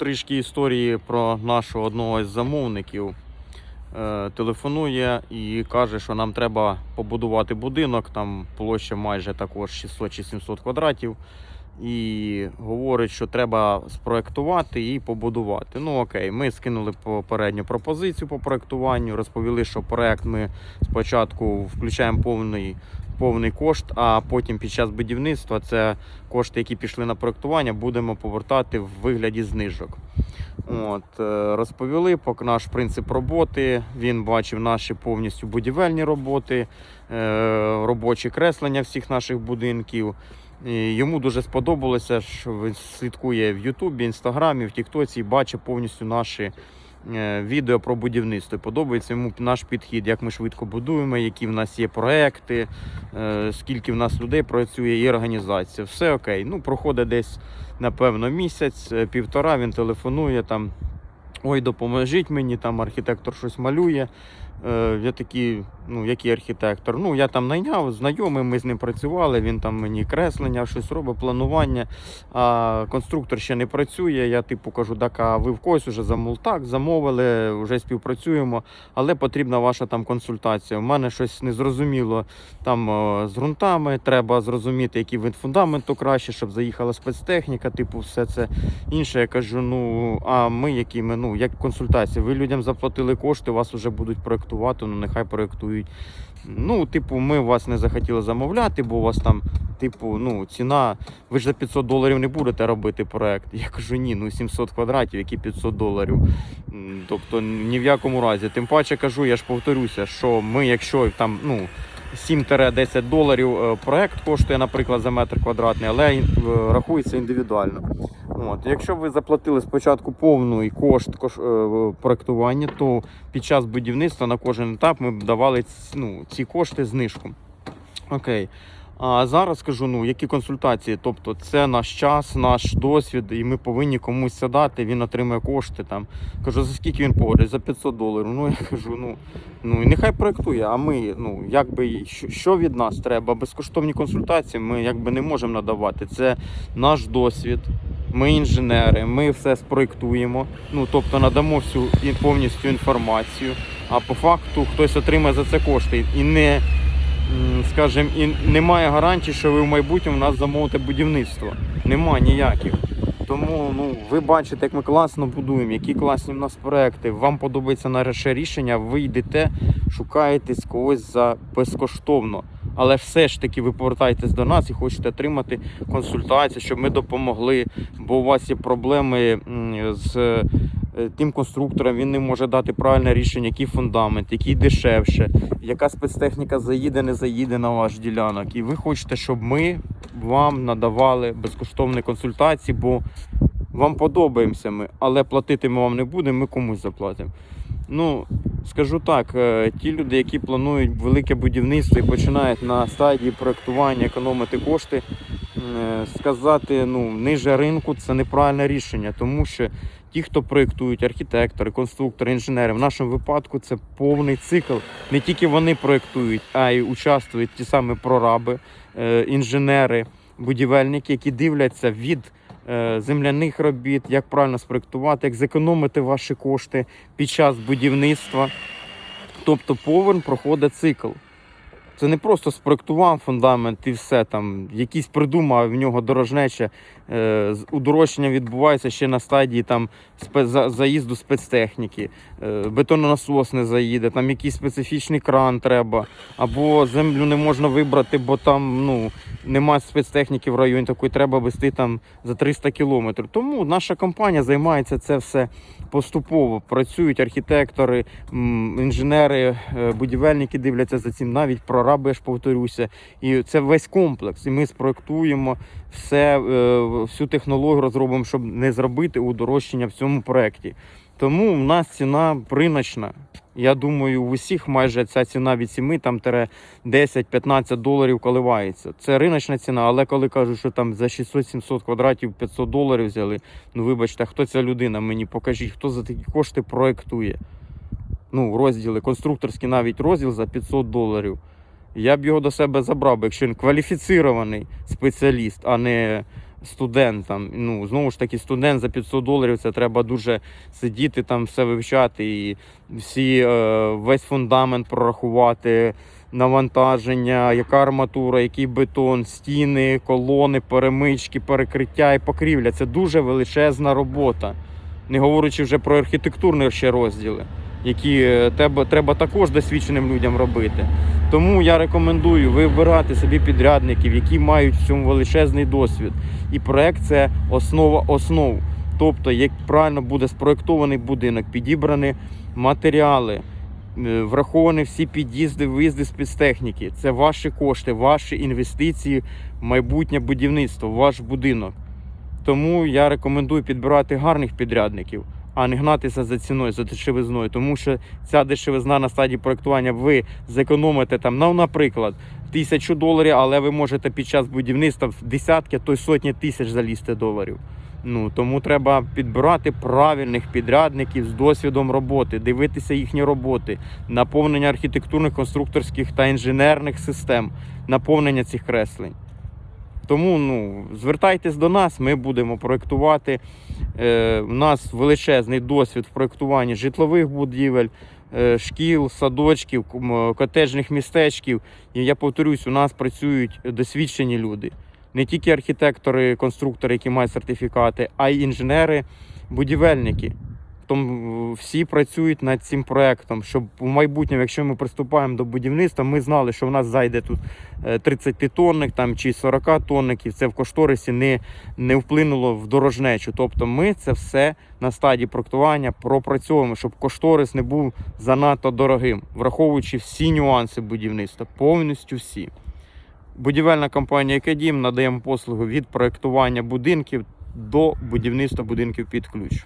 трішки історії про нашого одного із замовників. Е, телефонує і каже, що нам треба побудувати будинок, там площа майже також 600 чи 700 квадратів. І говорить, що треба спроектувати і побудувати. Ну окей, ми скинули попередню пропозицію по проектуванню, розповіли, що проект ми спочатку включаємо повний, повний кошт, а потім під час будівництва це кошти, які пішли на проектування, будемо повертати в вигляді знижок. От, е, розповіли наш принцип роботи. Він бачив наші повністю будівельні роботи, е, робочі креслення всіх наших будинків. Йому дуже сподобалося, що він слідкує в Ютубі, Інстаграмі, в Тіктоці і бачить повністю наші відео про будівництво. Подобається йому наш підхід, як ми швидко будуємо, які в нас є проекти, е, скільки в нас людей працює і організація. Все окей. Ну, проходить десь, напевно, місяць, е, півтора. Він телефонує там. Ой, допоможіть мені, там архітектор щось малює. Е, я такий, ну, який архітектор? Ну, я там найняв, знайомий, ми з ним працювали, він там мені креслення, щось робить, планування. А конструктор ще не працює. Я типу кажу, так, а ви в когось вже замов так, замовили, вже співпрацюємо, але потрібна ваша там консультація. У мене щось незрозуміло там з ґрунтами, треба зрозуміти, який вид фундаменту краще, щоб заїхала спецтехніка, типу, все це інше. Я кажу, ну а ми які ми, ну як консультація, ви людям заплатили кошти, вас вже будуть проектувати, ну нехай проєктують. Ну, типу, ми вас не захотіли замовляти, бо у вас там, типу, ну, ціна. Ви ж за 500 доларів не будете робити проєкт. Я кажу, ні, ну 700 квадратів, які 500 доларів. Тобто ні в якому разі. Тим паче кажу, я ж повторюся, що ми, якщо там, ну. 7-10 доларів е, проект коштує, наприклад, за метр квадратний, але е, рахується індивідуально. От. Якщо ви заплатили спочатку повний кошт кош- е, проектування, то під час будівництва на кожен етап ми б давали ну, ці кошти знижку. Окей. А зараз скажу, ну які консультації. Тобто, це наш час, наш досвід, і ми повинні комусь це дати. Він отримує кошти там. Кажу, за скільки він погодить? За 500 доларів. Ну я кажу, ну ну і нехай проектує. А ми, ну якби що, від нас треба? Безкоштовні консультації ми якби не можемо надавати. Це наш досвід. Ми інженери, ми все спроектуємо. Ну тобто надамо всю і повністю інформацію. А по факту хтось отримає за це кошти і не скажімо, і немає гарантії, що ви в майбутньому в нас замовите будівництво. Нема ніяких. Тому ну, ви бачите, як ми класно будуємо, які класні в нас проекти. Вам подобається наше рішення, ви йдете, шукаєтесь когось за безкоштовно. Але все ж таки ви повертаєтесь до нас і хочете отримати консультацію, щоб ми допомогли, бо у вас є проблеми з тим конструктором, він не може дати правильне рішення, який фундамент, який дешевше, яка спецтехніка заїде, не заїде на ваш ділянок. І ви хочете, щоб ми вам надавали безкоштовні консультації, бо вам подобаємося ми, але платити ми вам не будемо, ми комусь заплатимо. Ну, скажу так, е, ті люди, які планують велике будівництво і починають на стадії проектування економити кошти, е, сказати ну, ниже ринку це неправильне рішення, тому що ті, хто проєктують, архітектори, конструктори, інженери, в нашому випадку це повний цикл. Не тільки вони проєктують, а й участвують ті самі прораби, е, інженери, будівельники, які дивляться від е, земляних робіт, як правильно спроектувати, як зекономити ваші кошти під час будівництва. Тобто повен проходить цикл. Це не просто спроектував фундамент і все там, якийсь придумав в нього дорожнеча. Е, удорожчання відбувається ще на стадії там заїзду спецтехніки, е, бетононасос не заїде, там якийсь специфічний кран треба, або землю не можна вибрати, бо там ну, немає спецтехніки в районі, такої треба вести там за 300 кілометрів. Тому наша компанія займається це все поступово. Працюють архітектори, інженери, е, будівельники дивляться за цим, навіть прораби, я ж повторюся. І це весь комплекс. І ми спроектуємо все, е, всю технологію розробимо, щоб не зробити удорожчання в цьому проєкті. Тому в нас ціна риночна. Я думаю, в усіх майже ця ціна від 7 там 10-15 доларів коливається. Це риночна ціна, але коли кажуть, що там за 600-700 квадратів 500 доларів взяли, ну вибачте, хто ця людина? Мені покажіть, хто за такі кошти проектує. Ну, розділи, конструкторський навіть розділ за 500 доларів. Я б його до себе забрав, би, якщо він кваліфіцірований спеціаліст, а не студентам. Ну, знову ж таки, студент за 500 доларів це треба дуже сидіти там, все вивчати і всі, е, весь фундамент прорахувати, навантаження, яка арматура, який бетон, стіни, колони, перемички, перекриття і покрівля. Це дуже величезна робота. Не говорячи вже про архітектурні ще розділи, які е, треба, треба також досвідченим людям робити. Тому я рекомендую вибирати собі підрядників, які мають в цьому величезний досвід. І проект це основа основ. Тобто, як правильно буде спроектований будинок, підібрані матеріали, е, враховані всі під'їзди, виїзди спецтехніки. Це ваші кошти, ваші інвестиції в майбутнє будівництво, ваш будинок. Тому я рекомендую підбирати гарних підрядників, а не гнатися за ціною, за дешевизною. Тому що ця дешевизна на стадії проектування ви зекономите там, ну, наприклад, тисячу доларів, але ви можете під час будівництва в десятки, то й сотні тисяч залізти доларів. Ну тому треба підбирати правильних підрядників з досвідом роботи, дивитися їхні роботи, наповнення архітектурних, конструкторських та інженерних систем, наповнення цих креслень. Тому ну, звертайтесь до нас, ми будемо проєктувати. Е, у нас величезний досвід в проєктуванні житлових будівель, е, шкіл, садочків, ком- котеджних містечків. І я повторюсь, у нас працюють досвідчені люди. Не тільки архітектори, конструктори, які мають сертифікати, а й інженери, будівельники. Тому всі працюють над цим проектом, щоб у майбутньому, якщо ми приступаємо до будівництва, ми знали, що в нас зайде тут е, 30 тонник там, чи 40 тонників. Це в кошторисі не, не вплинуло в дорожнечу. Тобто ми це все на стадії проектування пропрацьовуємо, щоб кошторис не був занадто дорогим, враховуючи всі нюанси будівництва, повністю всі. Будівельна компанія «Екадім» надаємо послугу від проектування будинків до будівництва будинків під ключ.